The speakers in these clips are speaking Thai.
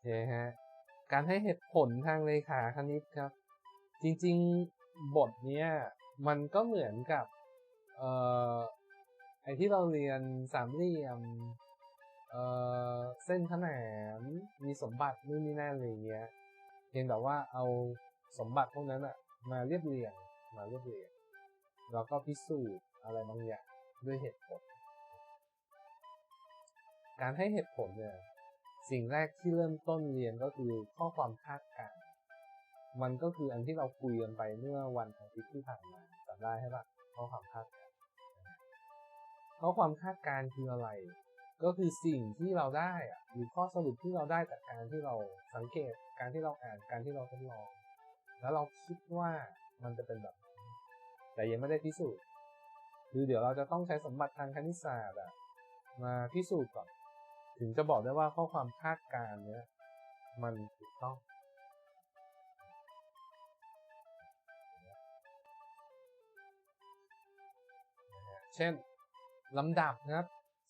เคฮะ การให้เหตุผลทางเลขาคณิตครับ จริงๆบทเนี้ยมันก็เหมือนกับ เอ่อ ไอที่เราเรียนสามเหลี่ยม เอ่อ เส้นขนานมีสมบัตินู่นนี่นั่นอะไรเงี้ย เพียงแต่ว่าเอาสมบัติพวกนั้นอะมาเรียบเรียง มาเรียบเรียง แล้วก็พิสูจน์อะไรบางอย่างด้วยเหตุผล การให้เหตุผลเนี่ย สิ่งแรกที่เริ่มต้นเรียนก็คือข้อความคาดการณ์มันก็คืออันที่เราคุยกันไปเมื่อวันอาทิตย์ที่ผ่านมาจำได้ใช่ปะข้อความคาดการณ์ข้อความคาดการณ์คืออะไร ก็คือสิ่งที่เราได้อะหรือข้อสรุปที่เราได้จากการที่เราสังเกต การที่เราอ่านการที่เราทดลอง แล้วเราคิดว่ามันจะเป็นแบบนั้แต่ยังไม่ได้พิสูจน์ คือเดี๋ยวเราจะต้องใช้สมบัติทางคณิตศาสตร์อะมาพิสูจน์ก่อน ถึงจะบอกได้ว่าข้อความคาดการณ์เนี้ยมันถูกต้อง เช่นลำดับนะครับ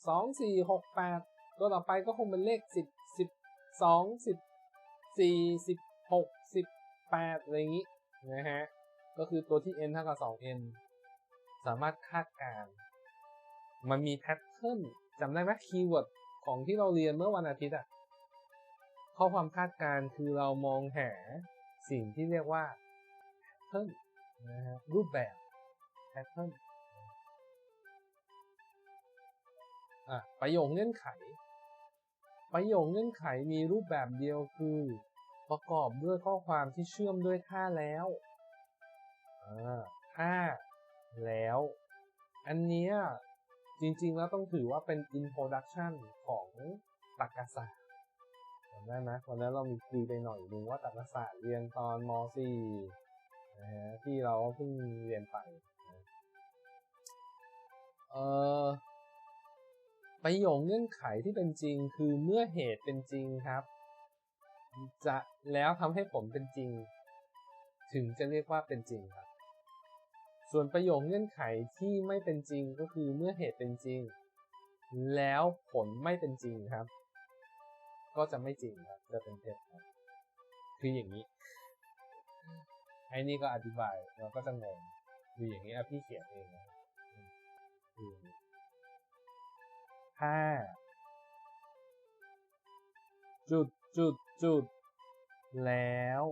สองสี่หกแปดตัวต่อไปก็คงเป็นเลขสิบสิบสองสิบสี่สิบหกสิบแปดอะไรอย่างนี้นะฮะก็คือตัวที่ n เท่ากับ 2n สามารถคาดการ มันมีแพทเทิร์นจำได้ไหมคีย์เวิร์ด ของที่เราเรียนเมื่อวันอาทิตย์อะข้อความคาดการณ์คือเรามองหาสิ่งที่เรียกว่าแพทเทิร์นนะฮะรูปแบบแพทเทิร์นอะประโยคเงื่อนไข ประโยคเงื่อนไขมีรูปแบบเดียวคือ ประกอบด้วยข้อความที่เชื่อมด้วยท่าแล้วอ่าท่าแล้ว อันเนี้ย จริง ๆ แล้วต้องถือว่าเป็น introduction ของตรรกศาสตร์จำได้ไหมวันนั้นเรามีคุยไปหน่อยนึงว่าตรรกศาสตร์เรียนตอนม .4 นะฮะที่เราเพิ่งเรียนไปเอ่อประโยคเงื่อนไขที่เป็นจริงคือเมื่อเหตุเป็นจริงครับ จะแล้วทำให้ผลเป็นจริง ถึงจะเรียกว่าเป็นจริงครับ ส่วนประโยคเงื่อนไขที่ไม่เป็นจริงก็คือเมื่อเหตุเป็นจริง แล้วผลไม่เป็นจริงครับ ก็จะไม่จริงครับจะเป็นเท็จครับคืออย่างนี้ไอ้นี่ก็อธิบายเราก็จะงงคืออย่างนี้อะพี่เขียนเองนะคือห้าจุดจุดจุดแล้ว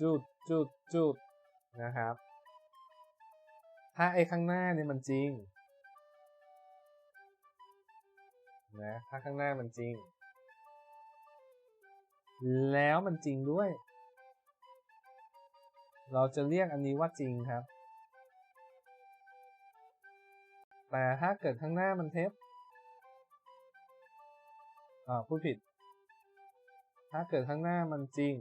จุดจุดจุด นะครับ ถ้าไอ้ข้างหน้าเนี่ยมันจริงนะถ้าข้างหน้ามันจริง แล้วมันจริงด้วย เราจะเรียกอันนี้ว่าจริงครับ แต่ถ้าเกิดข้างหน้ามันเท็จอ่าพูดผิด ถ้าเกิดข้างหน้ามันจริง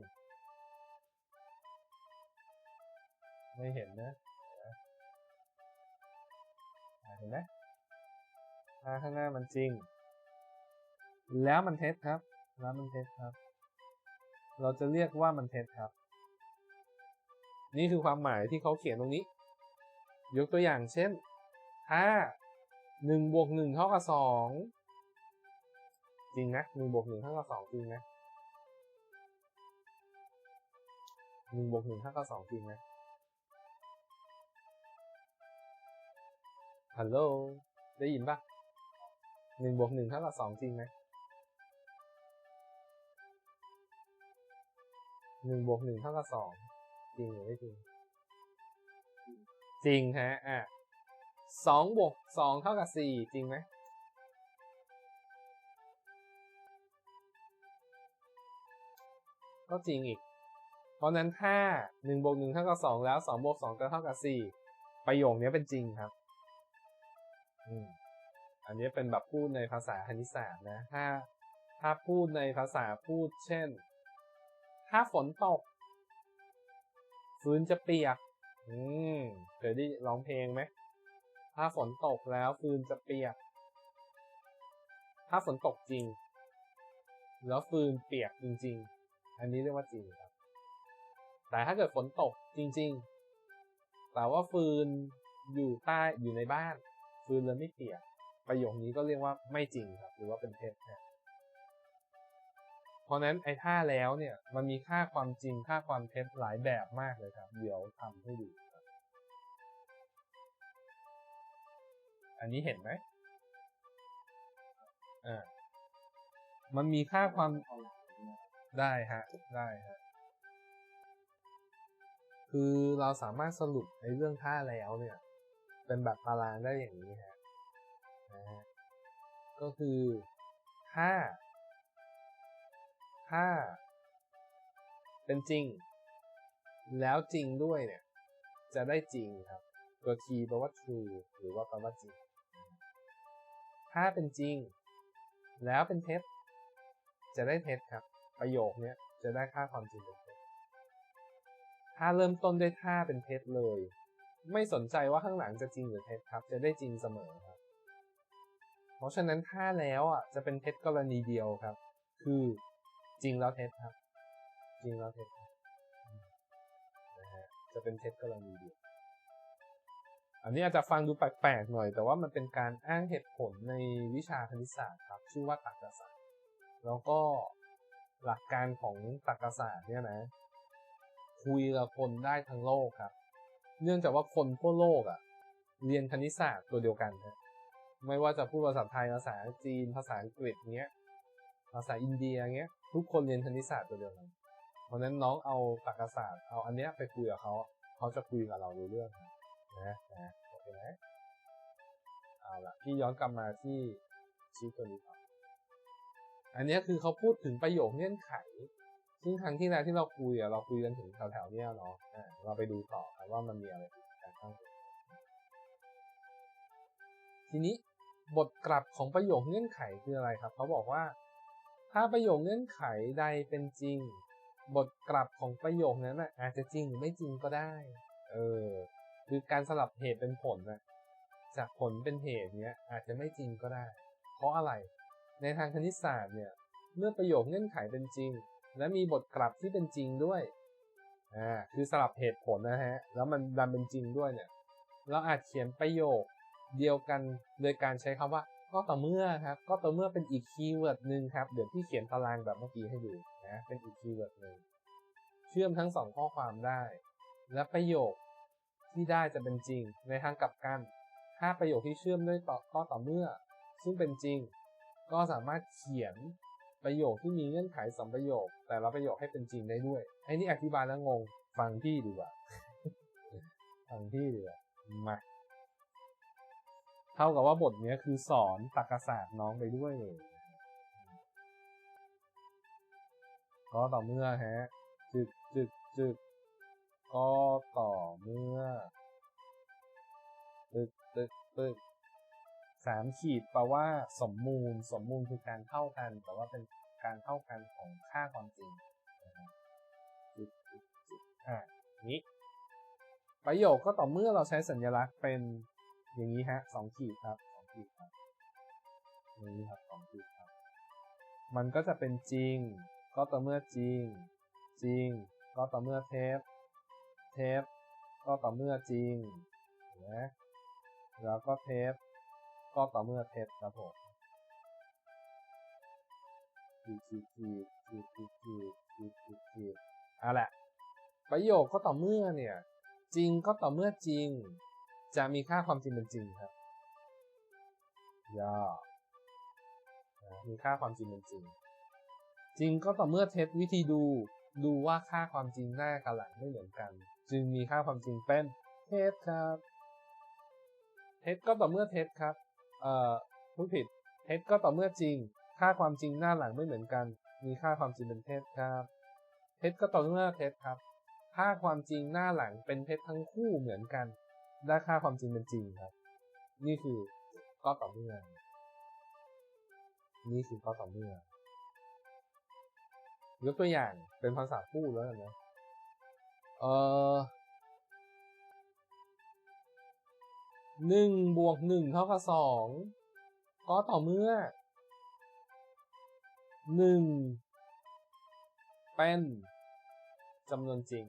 ไม่เห็นนะเห็นไหมถ้าข้างหน้ามันจริง แล้วมันเท็จครับ แล้วมันเท็จครับ เราจะเรียกว่ามันเท็จครับ นี่คือความหมายที่เขาเขียนตรงนี้ ยกตัวอย่างเช่น ถ้าหนึ่งบวกหนึ่งเท่ากับสองจริงนะหนึ่งบวกหนึ่งเท่ากับสองจริงนะหนึ่งบวกหนึ่งเท่ากับสองจริงนะ ฮัลโหล ได้ยินปะหนึ่งบวกหนึ่งเท่ากับสองจริงไหมหนึ่งบวกหนึ่งเท่ากับสองจริงหรือไม่จริง จริงฮะ อะสองบวกสองเท่ากับสี่จริงไหมก็จริงอีก เพราะนั้นถ้าหนึ่งบวกหนึ่งเท่ากับสองแล้วสองบวกสองจะเท่ากับสี่ประโยคนี้เป็นจริงครับ อันนี้เป็นแบบพูดในภาษาคณิตศาสตร์นะ ถ้า ถ้าพูดในภาษาพูด เช่น ถ้าฝนตก ฟืนจะเปียก อืมเคยได้ร้องเพลงไหม ถ้าฝนตกแล้วฟืนจะเปียก ถ้าฝนตกจริง แล้วฟืนเปียกจริง ๆ อันนี้เรียกว่าจริงครับ แต่ถ้าเกิดฝนตกจริง ๆ แต่ว่าฟืนอยู่ใต้อยู่ในบ้าน ฟืนเลยไม่เปียกประโยคนี้ก็เรียกว่าไม่จริงครับ หรือว่าเป็นเท็จนะเพราะนั้นไอ้ท่าแล้วเนี่ยมันมีค่าความจริงค่าความเท็จหลายแบบมากเลยครับ เดี๋ยวทำให้ดูอันนี้เห็นไหมอ่ามันมีค่าความได้ฮะได้ฮะคือเราสามารถสรุปในเรื่องท่าแล้วเนี่ย เป็นแบบตารางได้อย่างนี้ฮะนะฮะก็คือถ้าถ้า เป็นจริง แล้วจริงด้วยเนี่ย จะได้จริงครับ ตัว t แปลว่า true หรือว่าแปลว่าจริง ถ้าเป็นจริง แล้วเป็นเท็จจะได้เท็จครับ ประโยคนี้จะได้ค่าความจริงเป็นเท็จถ้าเริ่มต้นด้วยท่าเป็นเท็จเลย ไม่สนใจว่าข้างหลังจะจริงหรือเท็จครับ จะได้จริงเสมอครับ เพราะฉะนั้นถ้าแล้วอะจะเป็นเท็จกรณีเดียวครับ คือจริงแล้วเท็จครับ จริงแล้วเท็จครับนะฮะจะเป็นเท็จกรณีเดียว อันนี้อาจจะฟังดูแปลกๆหน่อย แต่ว่ามันเป็นการอ้างเหตุผลในวิชาคณิตศาสตร์ครับ ชื่อว่าตรรกศาสตร์แล้วก็หลักการของตรรกศาสตร์เนี่ยนะ คุยกับคนได้ทั้งโลกครับ เนื่องจากว่าคนทั่วโลกอะ เรียนคณิตศาสตร์ตัวเดียวกันนะไม่ว่าจะพูดภาษาไทยภาษาจีนภาษาอังกฤษเงี้ย ภาษาอินเดียเงี้ย ทุกคนเรียนคณิตศาสตร์ตัวเดียวกัน เพราะนั้นน้องเอาตรรกศาสตร์เอาอันเนี้ยไปคุยกับเขาเขาจะคุยกับเรารู้เรื่องนะนะโอเคไหมเอาละพี่ย้อนกลับมาที่ชีทตัวนี้ครับอันนี้คือเขาพูดถึงประโยคเงื่อนไข ซึ่งครั้งที่แล้วที่เราคุยอะเราคุยกันถึงแถวๆเนี้ยเนาะอ่าเราไปดูต่อครับว่ามันมีอะไรอีกการตั้งตัวทีนี้บทกลับของประโยคเงื่อนไขคืออะไรครับเขาบอกว่า ถ้าประโยคเงื่อนไขใดเป็นจริง บทกลับของประโยคนั้นน่ะอาจจะจริงหรือไม่จริงก็ได้ เออคือการสลับเหตุเป็นผลนะจากผลเป็นเหตุเนี้ยอาจจะไม่จริงก็ได้ เพราะอะไร ในทางคณิตศาสตร์เนี่ย เมื่อประโยคเงื่อนไขเป็นจริง และมีบทกลับที่เป็นจริงด้วยอ่าคือสลับเหตุผลนะฮะ แล้วมันดันเป็นจริงด้วยเนี่ย เราอาจเขียนประโยคเดียวกันโดยการใช้คำว่าก็ต่อเมื่อครับ ก็ต่อเมื่อเป็นอีกคีย์เวิร์ดหนึ่งครับ เดี๋ยวพี่เขียนตารางแบบเมื่อกี้ให้ดูนะ เป็นอีกคีย์เวิร์ดหนึ่งเชื่อมทั้งสองข้อความได้ และประโยคที่ได้จะเป็นจริง ในทางกลับกันถ้าประโยคที่เชื่อมด้วยต่อก็ต่อเมื่อ ซึ่งเป็นจริง ก็สามารถเขียน ประโยคที่มีเงื่อนไขสองประโยค แต่ละประโยคให้เป็นจริงได้ด้วยไอ้นี่อธิบายแล้วงงฟังพี่ดีกว่าฟังพี่ดีกว่ามาเท่ากับว่าบทนี้คือสอนตรรกศาสตร์น้องไปด้วยเลยก็ต่อเมื่อฮะจึกจึกจึกก็ต่อเมื่อตึกตึกตึก สามขีดแปลว่าสมมูล สมมูลคือการเท่ากัน แต่ว่าเป็นการเท่ากันของค่าความจริงนะครับจึกจึกจึกอะนี้ ประโยคก็ต่อเมื่อเราใช้สัญลักษณ์เป็นอย่างนี้ฮะสองขีดครับสองขีดครับอย่างนี้ครับสองขีดครับ มันก็จะเป็นจริง ก็ต่อเมื่อจริง จริง ก็ต่อเมื่อเทปเทปก็ต่อเมื่อจริงนะแล้วก็เทป ก็ต่อเมื่อเทปครับผมขีดขีดขีดขีดขีดขีดขีดขีดขีดเอาละประโยคก็ต่อเมื่อเนี่ย จริงก็ต่อเมื่อจริง จะมีค่าความจริงเป็นจริงครับย่อนะมีค่าความจริงเป็นจริง จริงก็ต่อเมื่อเท็จวิธีดูดูว่าค่าความจริงหน้ากับหลังไม่เหมือนกัน จึงมีค่าความจริงเป็นเท็จครับ เท็จก็ต่อเมื่อเท็จครับ เอ่อพูดผิดเท็จก็ต่อเมื่อจริง ค่าความจริงหน้าหลังไม่เหมือนกัน มีค่าความจริงเป็นเท็จครับเท็จก็ต่อเมื่อเท็จครับ ค่าความจริงหน้าหลังเป็นเท็จทั้งคู่เหมือนกันได้ค่าความจริงเป็นจริงครับ นี่คือก็ต่อเมื่อนี่คือก็ต่อเมื่อยกตัวอย่างเป็นภาษาพูดแล้วนนะเออ หนึ่งบวกหนึ่งเท่ากับสองก็ต่อเมื่อหนึ่งเป็นจำนวนจริง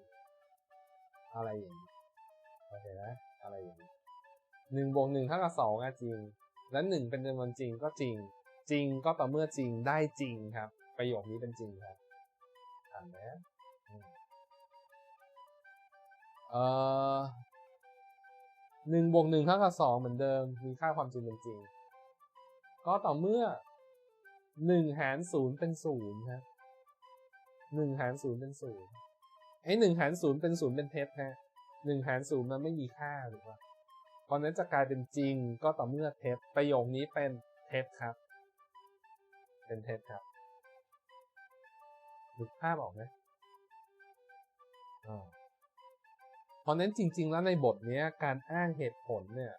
อะไรอย่างนี้โอเคนะอะไรอย่างนี้หนึ่งบวกหนึ่งเท่ากับสองอะจริง และหนึ่งเป็นจำนวนจริงก็จริง จริงก็ต่อเมื่อจริงได้จริงครับ ประโยคนี้เป็นจริงครับอ่านนะอืมเอ่อ หนึ่งบวกหนึ่งเท่ากับสองเหมือนเดิม มีค่าความจริงเป็นจริง ก็ต่อเมื่อหนึ่งหารศูนย์เป็นศูนย์ครับหนึ่งหารศูนย์เป็นศูนย์ไอ้หนึ่งหารศูนย์เป็นศูนย์เป็นเท็จฮะหนึ่งหารศูนย์มันไม่มีค่าหรือว่าเพราะนั้นจะกลายเป็นจริงก็ต่อเมื่อเท็จประโยคนี้เป็นเท็จครับ เป็นเท็จครับนึกภาพออกไหมอ่า เพราะนั้นจริง ๆ แล้วในบทนี้การอ้างเหตุผลเนี่ย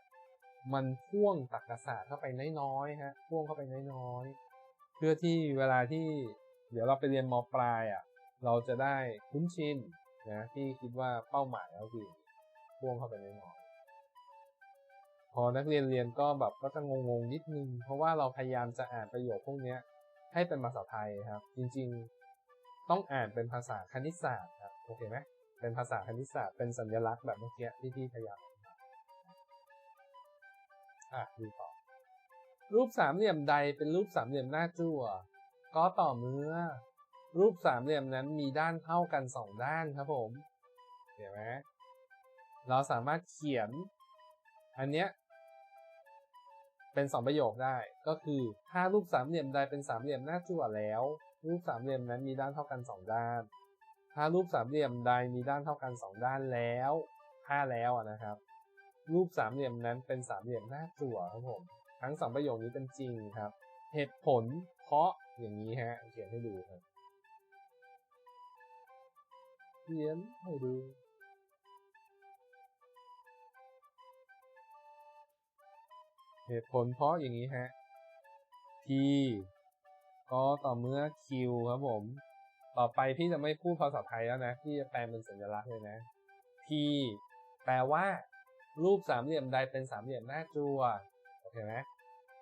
มันพ่วงตรรกศาสตร์เข้าไปน้อยๆฮะพ่วงเข้าไปน้อยๆเพื่อที่เวลาที่เดี๋ยวเราไปเรียนมปลายอะ เราจะได้คุ้นชินนะที่คิดว่าเป้าหมายก็คือพ่วงเข้าไปน้อยๆพอนักเรียนเรียนก็แบบก็จะงงๆนิดนึง เพราะว่าเราพยายามจะอ่านประโยคพวกนี้ให้เป็นภาษาไทยครับ จริง ๆ ต้องอ่านเป็นภาษาคณิตศาสตร์ครับโอเคไหม เป็นภาษาคณิตศาสตร์เป็นสัญลักษณ์แบบเมื่อกี้ที่พี่พยายามอะดูต่อ รูปสามเหลี่ยมใดเป็นรูปสามเหลี่ยมหน้าจั่วก็ต่อเมื่อ รูปสามเหลี่ยมนั้นมีด้านเท่ากันสองด้านครับผมเห็นไหมเราสามารถเขียน อันเนี้ยเป็นสองประโยคได้ ก็คือถ้ารูปสามเหลี่ยมใดเป็นสามเหลี่ยมหน้าจั่วแล้ว รูปสามเหลี่ยมนั้นมีด้านเท่ากันสองด้าน ถ้ารูปสามเหลี่ยมใดมีด้านเท่ากันสองด้านแล้วถ้าแล้วอะนะครับ รูปสามเหลี่ยมนั้นเป็นสามเหลี่ยมหน้าจั่วครับผมทั้งสองประโยคนี้เป็นจริงครับ เหตุผลเพราะอย่างนี้ฮะเขียนให้ดูครับเขียนให้ดูเหตุผลเพราะอย่างนี้ฮะ t ก็ต่อเมื่อ q ครับผม ต่อไปพี่จะไม่พูดภาษาไทยแล้วนะ พี่จะแปลเป็นสัญลักษณ์เลยนะ t แปลว่า รูปสามเหลี่ยมใดเป็นสามเหลี่ยมหน้าจัวโอเคไหม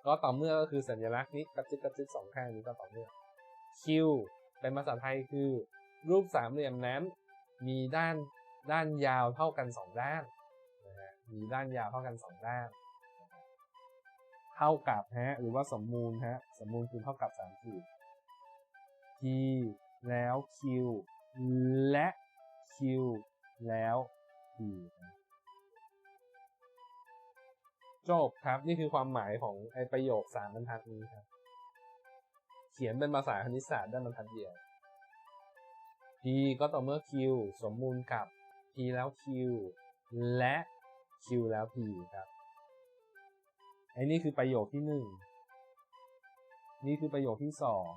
ก็ต่อเมื่อก็คือสัญลักษณ์นี้กระจิบกระจิบสองข้างนี้ก็ต่อเมื่อ q เป็นภาษาไทยคือ รูปสามเหลี่ยมนั้น มีด้านด้านยาวเท่ากันสองด้านนะฮะมีด้านยาวเท่ากันสองด้านเท่ากับฮะหรือว่าสมมูลฮะสมมูลคือเท่ากับสามขีด t แล้ว q และ q แล้ว p จบครับนี่คือความหมายของไอประโยคสามบรรทัดนี้ครับ เขียนเป็นภาษาคณิตศาสตร์ได้บรรทัดเดียว p ก็ต่อเมื่อ q สมมูลกับ p แล้ว q และ q แล้ว p ครับไอ้นี่คือประโยคที่หนึ่ง นี่คือประโยคที่สอง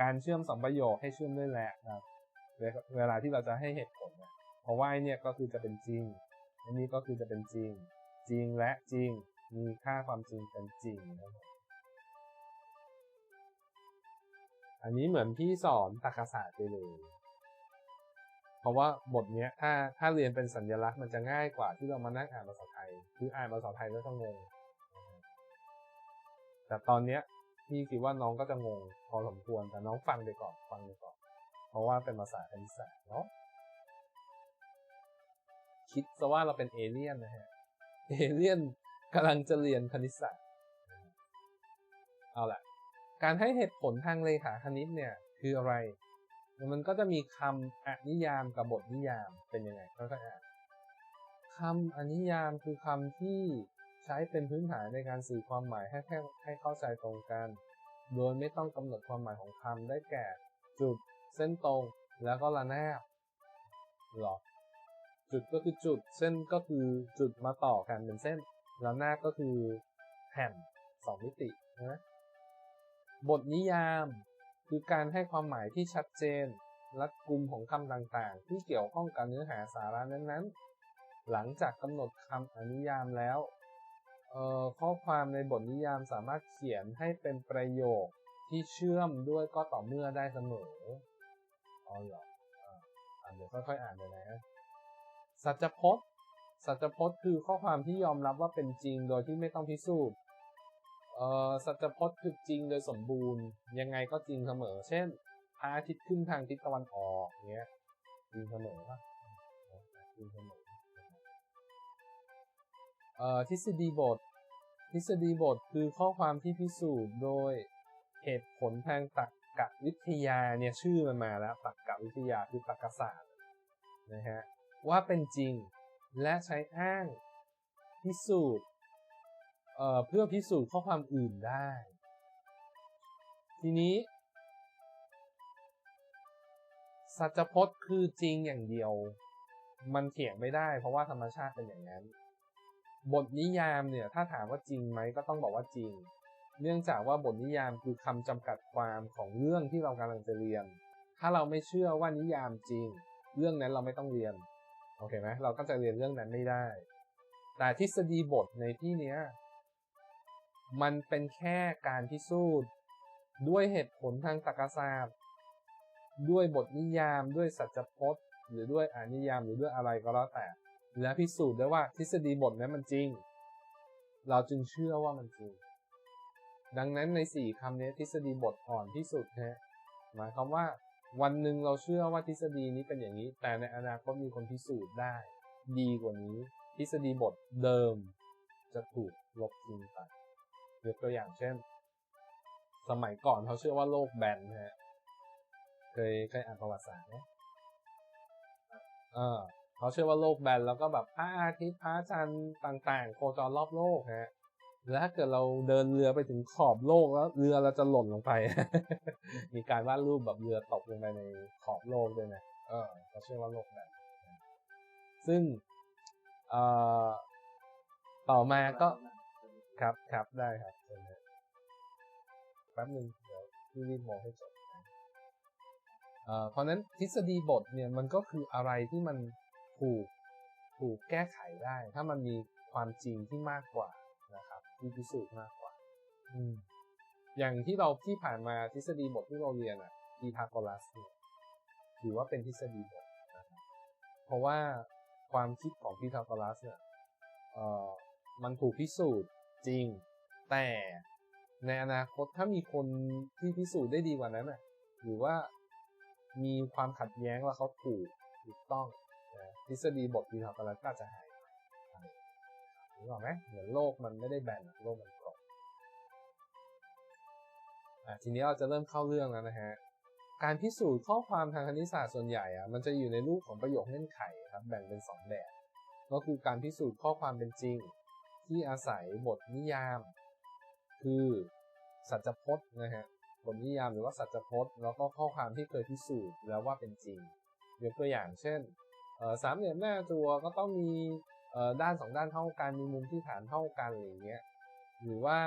การเชื่อมสองประโยคให้เชื่อมด้วยและครับ เวลาที่เราจะให้เหตุผลเนี่ยเพราะว่าเนี่ยก็คือจะเป็นจริง อันนี้ก็คือจะเป็นจริง จริงและจริง มีค่าความจริงเป็นจริงนะครับอันนี้เหมือนพี่สอนตรรกศาสตร์ไปเลย เพราะว่าบทเนี้ยถ้าถ้าเรียนเป็นสัญลักษณ์มันจะง่ายกว่าที่เรามานั่งอ่านภาษาไทย คืออ่านภาษาไทยแล้วก็งงแต่ตอนเนี้ย พี่คิดว่าน้องก็จะงงพอสมควรแต่น้องฟังไปก่อนฟังไปก่อน เพราะว่าเป็นภาษาคณิตศาสตร์เนาะคิดซะว่าเราเป็นเอเลี่ยนนะฮะเอเลี่ยนกำลังจะเรียนคณิตศาสตร์เอาละการให้เหตุผลทางเลขาคณิตเนี่ยคืออะไร มันก็จะมีคำอนิยามกับบทนิยามเป็นยังไงค่อยๆอ่านคำอนิยามคือคำที่ ใช้เป็นพื้นฐานในการสื่อความหมายให้แค่ให้เข้าใจตรงกัน โดยไม่ต้องกำหนดความหมายของคำได้แก่ จุด เส้นตรง แล้วก็ระนาบหรอจุดก็คือจุด เส้นก็คือจุดมาต่อกันเป็นเส้นระนาบก็คือแผ่นสองมิตินะบทนิยามคือการให้ความหมายที่ชัดเจนรัดกุมของคำต่างๆ ที่เกี่ยวข้องกับเนื้อหาสาระนั้นๆ หลังจากกำหนดคำอนิยามแล้ว ข้อความในบทนิยามสามารถเขียนให้เป็นประโยคที่เชื่อมด้วยก็ต่อเมื่อได้เสมออ๋อเหรออ่าเดี๋ยวค่อยๆอ่านเลยนะ สัจพจน์ สัจพจน์คือข้อความที่ยอมรับว่าเป็นจริงโดยที่ไม่ต้องพิสูจน์เอ่อสัจพจน์คือจริงโดยสมบูรณ์ ยังไงก็จริงเสมอ เช่นพระอาทิตย์ขึ้นทางทิศตะวันออกเงี้ยจริงเสมอป่ะจริงเสมอ ทฤษฎีบท ทฤษฎีบทคือข้อความที่พิสูจน์โดยเหตุผลทางตรรกะวิทยาเนี่ยชื่อมันมาแล้วตรรกะวิทยาคือตรรกศาสตร์นะฮะว่าเป็นจริงและใช้อ้างพิสูจน์เอ่อเพื่อพิสูจน์ข้อความอื่นได้ ทีนี้ สัจพจน์คือจริงอย่างเดียว มันเถียงไม่ได้ เพราะว่าธรรมชาติเป็นอย่างนั้น บทนิยามเนี่ยถ้าถามว่าจริงไหมก็ต้องบอกว่าจริง เนื่องจากว่าบทนิยามคือคำจำกัดความของเรื่องที่เรากำลังจะเรียน ถ้าเราไม่เชื่อว่านิยามจริง เรื่องนั้นเราไม่ต้องเรียนโอเคไหมเราก็จะเรียนเรื่องนั้นไม่ได้ แต่ทฤษฎีบทในที่เนี้ยมันเป็นแค่การพิสูจน์ด้วยเหตุผลทางตรรกศาสตร์ ด้วยบทนิยามด้วยสัจพจน์ หรือด้วยอนิยามหรือด้วยอะไรก็แล้วแต่ และพิสูจน์ได้ว่าทฤษฎีบทนั้นมันจริง เราจึงเชื่อว่ามันจริง ดังนั้นในสี่คำนี้ทฤษฎีบทอ่อนที่สุดฮะหมายความว่าวันหนึ่งเราเชื่อว่าทฤษฎีนี้เป็นอย่างนี้ แต่ในอนาคตมีคนพิสูจน์ได้ ดีกว่านี้ ทฤษฎีบทเดิม จะถูกลบทิ้งไปยกตัวอย่างเช่น สมัยก่อนเขาเชื่อว่าโลกแบนฮะเคยเคยอ่านประวัติศาสตร์ไหมเออ เขาเชื่อว่าโลกแบนแล้วก็แบบพระอาทิตย์พระจันทร์ต่าง ๆ โคจรรอบโลกฮะแล้วถ้าเกิดเราเดินเรือไปถึงขอบโลกแล้วเรือเราจะหล่นลงไป มีการวาดรูปแบบเรือตกลงไปในขอบโลกด้วยนะเออเขาเชื่อว่าโลกแบนซึ่งเอ่อต่อมาก็ครับครับได้ครับแป๊บนึงเดี๋ยวพี่รีบมองให้จบนะเอ่อเพราะนั้นทฤษฎีบทเนี่ยมันก็คืออะไรที่มัน ถูกถูกแก้ไขได้ ถ้ามันมีความจริงที่มากกว่านะครับที่พิสูจน์มากกว่า อืมอย่างที่เราที่ผ่านมาทฤษฎีบทที่เราเรียนอะพีทาโกรัสเนี่ยถือว่าเป็นทฤษฎีบทนะครับเพราะว่าความคิดของพีทาโกรัสเนี่ยเอ่อมันถูกพิสูจน์จริง แต่ในอนาคตถ้ามีคนที่พิสูจน์ได้ดีกว่านั้นน่ะหรือว่ามีความขัดแย้งแล้วเขาถูกถูกต้อง ทฤษฎีบทพีทาโกรัสก็จะหายไปนึกออไหมเหมือนโลกมันไม่ได้แบนโลกมันกลมอะทีนี้เราจะเริ่มเข้าเรื่องแล้วนะฮะการพิสูจน์ข้อความทางคณิตศาสตร์ส่วนใหญ่อะมันจะอยู่ในรูปของประโยคเงื่อนไขครับแบ่งเป็นสองแบบ ก็คือการพิสูจน์ข้อความเป็นจริง ที่อาศัยบทนิยาม คือสัจพจน์นะฮะบทนิยามหรือว่าสัจพจน์ แล้วก็ข้อความที่เคยพิสูจน์แล้วว่าเป็นจริงยกตัวอย่างเช่น สามเหลี่ยมหน้าตัวก็ต้องมีด้านสองด้านเท่ากันมีมุมที่ฐานเท่ากันอะไรอย่างเงี้ยหรือว่า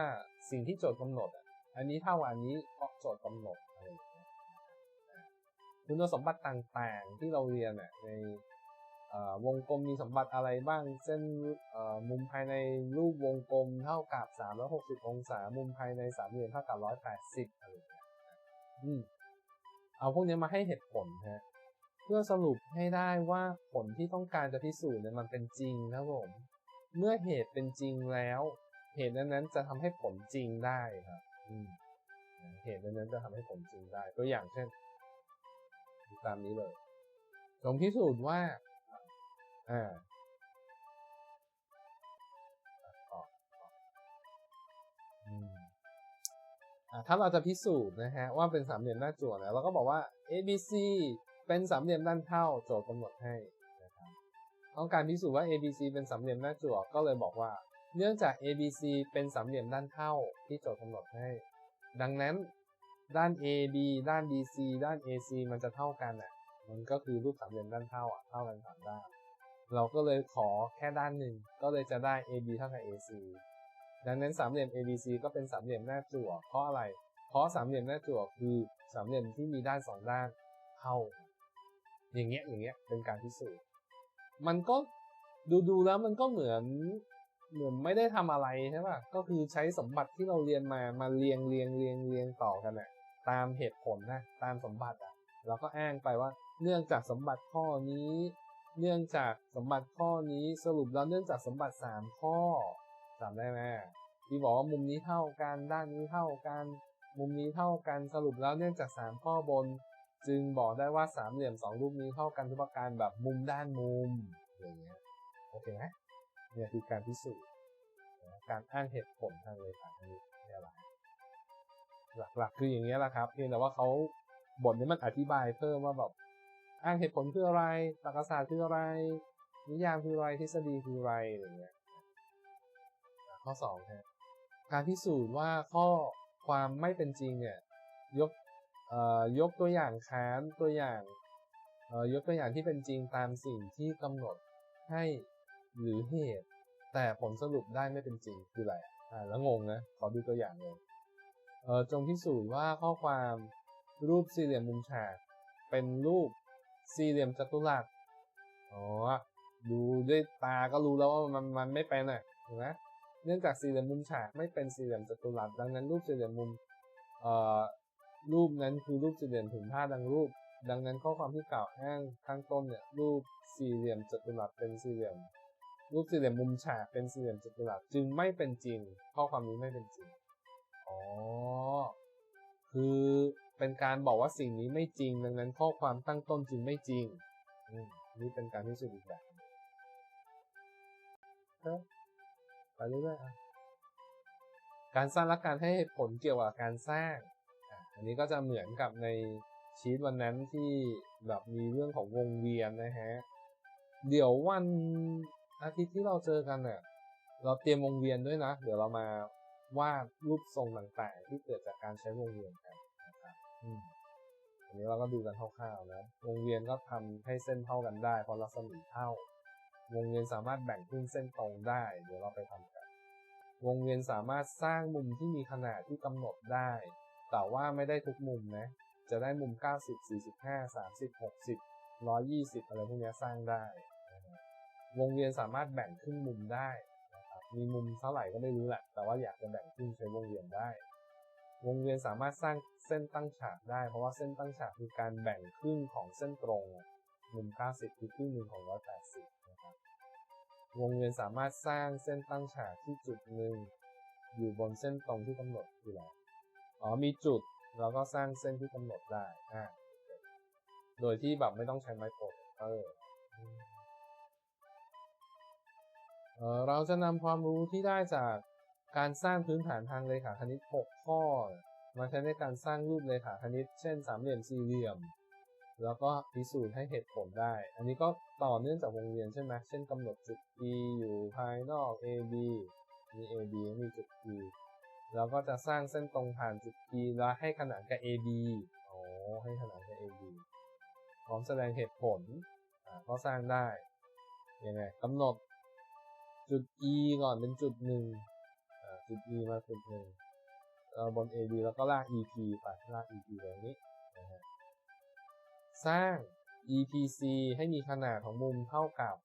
สิ่งที่โจทย์กำหนดอันนี้เท่าอันนี้เพราะโจทย์กำหนดอะไรเงี้ยคุณสมบัติต่างๆที่เราเรียนในวงกลมมีสมบัติอะไรบ้าง เส้นมุมภายในรูปวงกลมเท่ากับ 360 องศา มุมภายในสามเหลี่ยมเท่ากับ 180อะไรอย่างเงี้ยอืมเอาพวกนี้มาให้เหตุผลฮะ พื่อสรุปให้ได้ว่าผลที่ต้องการจะพิสูจน์เนี่ยมันเป็นจริงนะผม เมื่อเหตุเป็นจริงแล้ว เหตุนั้นๆจะทำให้ผลจริงได้ครับอืเหตุนั้นๆจะทำให้ผลจริงได้ ตัวอย่างเช่น ตามนี้เลยลองพิสูจน์ว่าอ่าต่ออืมอ่าถ้าเราจะพิสูจน์นะฮะว่าเป็นสามเหลี่ยมหน้าจั่วนะเราก็บอกว่า ABC เป็นสามเหลี่ยมด้านเท่าโจทย์กำหนดให้นะครับต้องการพิสูจน์ว่า ABC เป็นสามเหลี่ยมหน้าจั่วก็เลยบอกว่า เนื่องจาก ABC เป็นสามเหลี่ยมด้านเท่าที่โจทย์กำหนดให้ ดังนั้นด้าน AB ด้าน BC ด้าน AC มันจะเท่ากันอะ มันก็คือรูปสามเหลี่ยมด้านเท่าอะเท่ากันสามด้าน เราก็เลยขอแค่ด้านหนึ่งก็เลยจะได้ AB เท่ากับ AC ดังนั้นสามเหลี่ยม ABC ก็เป็นสามเหลี่ยมหน้าจั่วเพราะอะไร เพราะสามเหลี่ยมหน้าจั่วคือสามเหลี่ยมที่มีด้านสองด้านเท่า อย่างเงี้ยอย่างเงี้ยเป็นการพิสูจน์มันก็ดูดูแล้วมันก็เหมือนเหมือนไม่ได้ทำอะไรใช่ป่ะก็คือใช้สมบัติที่เราเรียนมามาเรียงเรียงเรียงเรียงต่อกันน่ะตามเหตุผลนะตามสมบัติอะเราก็อ้างไปว่า เนื่องจากสมบัติข้อนี้ เนื่องจากสมบัติข้อนี้สรุปแล้วเนื่องจากสมบัติสามข้อจำได้ไหมที่บอกว่ามุมนี้เท่ากันด้านนี้เท่ากัน มุมนี้เท่ากันสรุปแล้วเนื่องจากสามข้อบน จึงบอกได้ว่าสามเหลี่ยมสองรูปนี้เท่ากันทุกประการแบบมุมด้านมุมอย่างเงี้ยโอเคไหมเนี่ยคือการพิสูจน์การอ้างเหตุผลทางเลขาคณิตเนี่ยหละหลักๆ คืออย่างนี้ยแหละครับ เพียงแต่ว่าเขาบทนี้มันอธิบายเพิ่มว่าแบบอ้างเหตุผลคืออะไรตรรกศาสตร์คืออะไร นิยามคืออะไร ทฤษฎีคืออะไรอะไรเงี้ย ข้อสองฮะการพิสูจน์ว่าข้อความไม่เป็นจริงเนี่ย ยก ยกตัวอย่างค้านตัวอย่างเอ่อยกตัวอย่างที่เป็นจริงตามสิ่งที่กำหนดให้หรือเหตุ แต่ผลสรุปได้ไม่เป็นจริงคืออะไรอ่าแล้วงงนะขอดูตัวอย่างเลยเอ่อจงพิสูจน์ว่าข้อความรูปสี่เหลี่ยมมุมฉาก เป็นรูปสี่เหลี่ยมจัตุรัสอ๋อดูด้วยตาก็รู้แล้วว่ามันมันไม่เป็นอะเห็นไหมเนื่องจากสี่เหลี่ยมมุมฉากไม่เป็นสี่เหลี่ยมจัตุรัสดังนั้นรูปสี่เหลี่ยมมุมเอ่อ รูปนั้นคือรูปสี่เหลี่ยมผืนผ้าดังรูป ดังนั้นข้อความที่กล่าวอ้างข้างต้นเนี่ยรูปสี่เหลี่ยมจัตุรัสเป็นสี่เหลี่ยม รูปสี่เหลี่ยมมุมฉากเป็นสี่เหลี่ยมจัตุรัสจึงไม่เป็นจริง ข้อความนี้ไม่เป็นจริงอ๋อคือเป็นการบอกว่าสิ่งนี้ไม่จริง ดังนั้นข้อความตั้งต้นจึงไม่จริงอืมนี่เป็นการพิสูจน์อีกแบบไปเรื่อยๆการสร้างและการให้ผลเกี่ยวกับการสร้าง อันนี้ก็จะเหมือนกับในชีตวันนั้นที่แบบมีเรื่องของวงเวียนนะฮะ เดี๋ยววันอาทิตย์ที่เราเจอกันเนี่ยเราเตรียมวงเวียนด้วยนะ เดี๋ยวเรามาวาดรูปทรงต่างๆ ที่เกิดจากการใช้วงเวียนกันนะครับอืมอันนี้เราก็ดูกันคร่าวๆนะวงเวียนก็ทำให้เส้นเท่ากันได้ เพราะรัศมีเท่า วงเวียนสามารถแบ่งครึ่งเส้นตรงได้ เดี๋ยวเราไปทำกัน วงเวียนสามารถสร้างมุมที่มีขนาดที่กำหนดได้ แต่ว่าไม่ได้ทุกมุมนะ จะได้มุม 90 45 30 60 120 อะไรพวกนี้สร้างได้ วงเวียนสามารถแบ่งครึ่งมุมได้นะครับมีมุมเท่าไหร่ก็ไม่รู้แหละ แต่ว่าอยากจะแบ่งครึ่งใช้วงเวียนได้ วงเวียนสามารถสร้างเส้นตั้งฉากได้ เพราะว่าเส้นตั้งฉากคือการแบ่งครึ่งของเส้นตรง มุม 90 คือครึ่งหนึ่งของ 180 นะครับ วงเวียนสามารถสร้างเส้นตั้งฉากที่จุดหนึ่งอยู่บนเส้นตรงที่กำหนดคืออะไร อ๋อมีจุดแล้วก็สร้างเส้นที่กำหนดได้อ่าโดยที่แบบไม่ต้องใช้ไมโครเตอร์เออเราจะนำความรู้ที่ได้จากการสร้างพื้นฐานทางเลขาคณิต 6 ข้อ มาใช้ในการสร้างรูปเลขาคณิต เช่นสามเหลี่ยมสี่เหลี่ยม แล้วก็พิสูจน์ให้เหตุผลได้ อันนี้ก็ต่อเนื่องจากวงเวียนใช่ไหมเช่นกำหนดจุด E อยู่ภายนอก AB มี AB มีจุด E แล้วก็จะสร้างเส้นตรงผ่านจุด P แล้วให้ขนานกับ AB โอ้ให้ขนานกับ AB พร้อมแสดงเหตุผล อ่า ก็สร้างได้ ยังไงกำหนดจุด E ก่อนเป็นจุดหนึ่งอ่า จุด E มาจุดหนึ่งเราบน AB แล้วก็ลาก EP ไป ลาก EP แบบนี้นะฮะ สร้าง EPC ให้มีขนาดของมุมเท่ากับ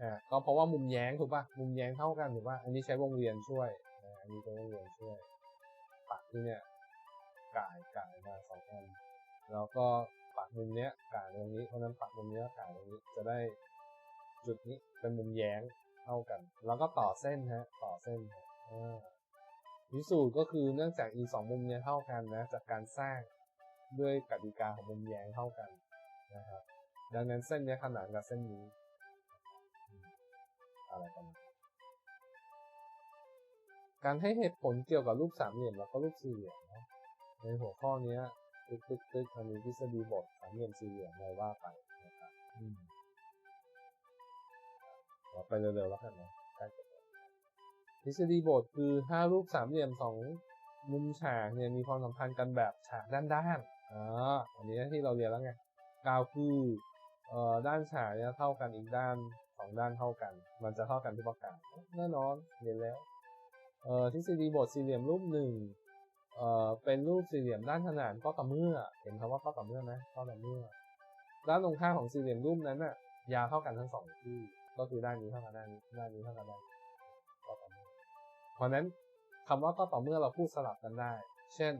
อ่า ก็เพราะว่ามุมแย้งถูกป่ะ มุมแย้งเท่ากันถูกป่ะ อันนี้ใช้วงเวียนช่วย อ่า อันนี้ใช้วงเวียนช่วย ปักที่เนี่ยกายกายมาสองอันแล้วก็ปักมุมเนี้ยกายตรงนี้เพราะนั้นปักมุมเนี้ยกายตรงนี้จะได้จุดนี้เป็นมุมแย้งเท่ากัน แล้วก็ต่อเส้นฮะต่อเส้นฮะอ่าพิสูจน์ก็คือเนื่องจากอีสองมุมเนี้ยเท่ากันนะจากการสร้างด้วยกติกาของมุมแย้งเท่ากันนะครับดังนั้นเส้นเนี้ยขนานกับเส้นนี้อะไรประมาณ การให้เหตุผลเกี่ยวกับรูปสามเหลี่ยมแล้วก็รูปสี่เหลี่ยมเนาะในหัวข้อเนี้ยตึกตึกตึกมันมีทฤษฎีบทสามเหลี่ยมสี่เหลี่ยมอะไรว่าไปนะครับอืมเราไปเร็วๆแล้วกันเนาะใกล้จบแล้วทฤษฎีบทคือถ้ารูปสามเหลี่ยมสองมุมฉากเนี่ยมีความสัมพันธ์กันแบบฉากด้านๆอ๋ออันนี้ที่เราเรียนแล้วไงกาวคือเอ่อด้านฉากเนี่ยเท่ากันอีกด้านสองด้านเท่ากัน มันจะเท่ากันทุกประการแน่นอนเรียนแล้วเอ่อ ทฤษฎีบทสี่เหลี่ยมรูปหนึ่งเอ่อเป็นรูปสี่เหลี่ยมด้านขนานก็ต่อเมื่อ เห็นคำว่าก็ต่อเมื่อไหมก็ต่อเมื่อด้านตรงข้ามของสี่เหลี่ยมรูปนั้นน่ะยาวเท่ากันทั้งสองที่ก็คือด้านนี้เท่ากับด้านนี้ด้านนี้เท่ากับด้านนี้ก็ต่อเมื่อเพราะนั้นคำว่าก็ต่อเมื่อเราพูดสลับกันได้ เช่น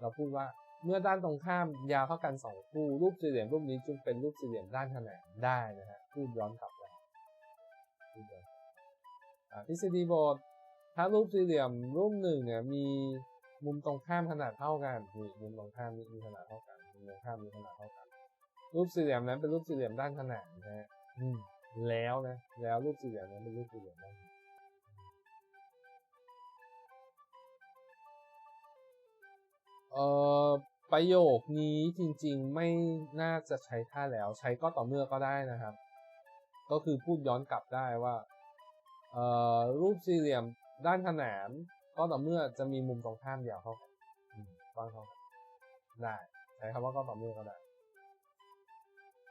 เราพูดว่าเมื่อด้านตรงข้ามยาวเท่ากันสองคู่รูปสี่เหลี่ยมรูปนี้จึงเป็นรูปสี่เหลี่ยมด้านขนานได้นะฮะพูดย้อนกลับได้พูดย้อนกลับอ่าทฤษฎีบท ถ้ารูปสี่เหลี่ยมรูปหนึ่งเนี่ยมีมุมตรงข้ามขนาดเท่ากันนี่มุมตรงข้ามนี่มีขนาดเท่ากันมุมตรงข้ามมีขนาดเท่ากัน รูปสี่เหลี่ยมนั้นเป็นรูปสี่เหลี่ยมด้านขนานนะฮะแล้วนะ แล้วรูปสี่เหลี่ยมนั้นเป็นรูปสี่เหลี่ยมด้านขนานเอ่อประโยคนี้จริงๆไม่น่าจะใช้ท่าแล้ว ใช้ก็ต่อเมื่อก็ได้นะครับ ก็คือพูดย้อนกลับได้ว่าเอ่อรูปสี่เหลี่ยม ด้านขนานก็ต่อเมื่อจะมีมุมตรงข้ามยาวเท่ากันกว้างเท่ากันได้ใช้คำว่าก็ต่อเมื่อก็ได้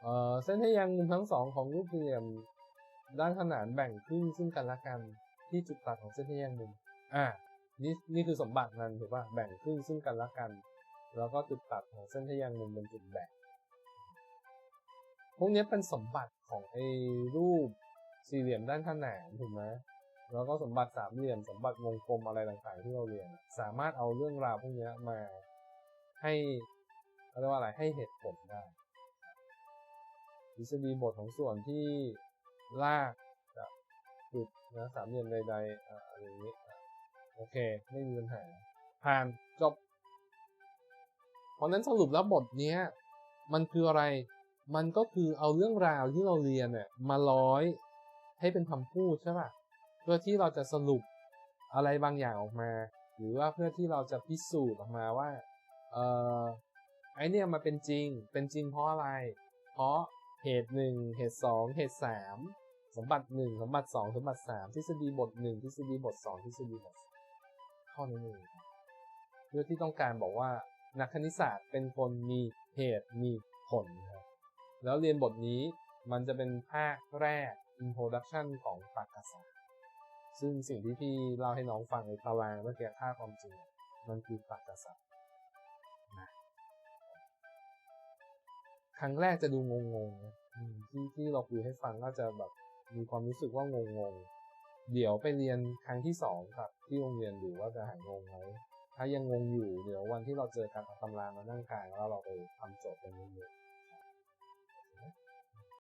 เอ่อเส้นทแยงมุมทั้งสองของรูปสี่เหลี่ยม ด้านขนานแบ่งครึ่งซึ่งกันและกันที่จุดตัดของเส้นทแยงมุม อ่า นี่นี่คือสมบัติมันถูกป่ะแบ่งครึ่งซึ่งกันและกัน แล้วก็จุดตัดของเส้นทแยงมุมเป็นจุดแบ่ง พวกนี้เป็นสมบัติของไอ้รูปสี่เหลี่ยมด้านขนานถูกไหม แล้วก็สมบัติสามเหลี่ยมสมบัติวงกลมอะไรต่างๆที่เราเรียน สามารถเอาเรื่องราวพวกนี้มาให้เขาเรียกว่าอะไรให้เหตุผลได้ทฤษฎีบทของส่วนที่ลากจากจุดนะสามเหลี่ยมใดๆอะไรอย่างนี้โอเค ไม่มีปัญหาผ่านจบ เพราะนั้นสรุปแล้วบทนี้มันคืออะไร มันก็คือเอาเรื่องราวที่เราเรียนเนี่ยมาร้อยให้เป็นคำพูดใช่ป่ะ พื่อที่เราจะสรุปอะไรบางอย่างออกมา หรือว่าเพื่อที่เราจะพิสูจน์ออกมาว่าเออไอเนี่ยมันเป็นจริง เป็นจริงเพราะอะไร เพราะเหตุหนึ่งเหตุสองเหตุสามสมบัติหนึ่งสมบัติสองสมบัติสามทฤษฎีบทหนึ่งทฤษฎีบทสองทฤษฎีบทสามข้อนี้เองครับเพื่อที่ต้องการบอกว่านักคณิตศาสตร์เป็นคนมีเหตุมีผลครับแล้วเรียนบทนี้มันจะเป็นภาคแรก introduction ของปากกาศาสตร์ ซึ่งสิ่งที่พี่เล่าให้น้องฟังในตารางเมื่อกี้ค่าความจริงมันคือปากกาศาสตร์นะครั้งแรกจะดูงงๆนะที่ที่เราคุยให้ฟังก็จะแบบมีความรู้สึกว่างงๆ เดี๋ยวไปเรียนครั้งที่สองครับ ที่โรงเรียนดูว่าจะหายงงไหมถ้ายังงงอยู่เดี๋ยววันที่เราเจอกันตำรามานั่งกลางแล้วเราไปทำโจทย์กันเย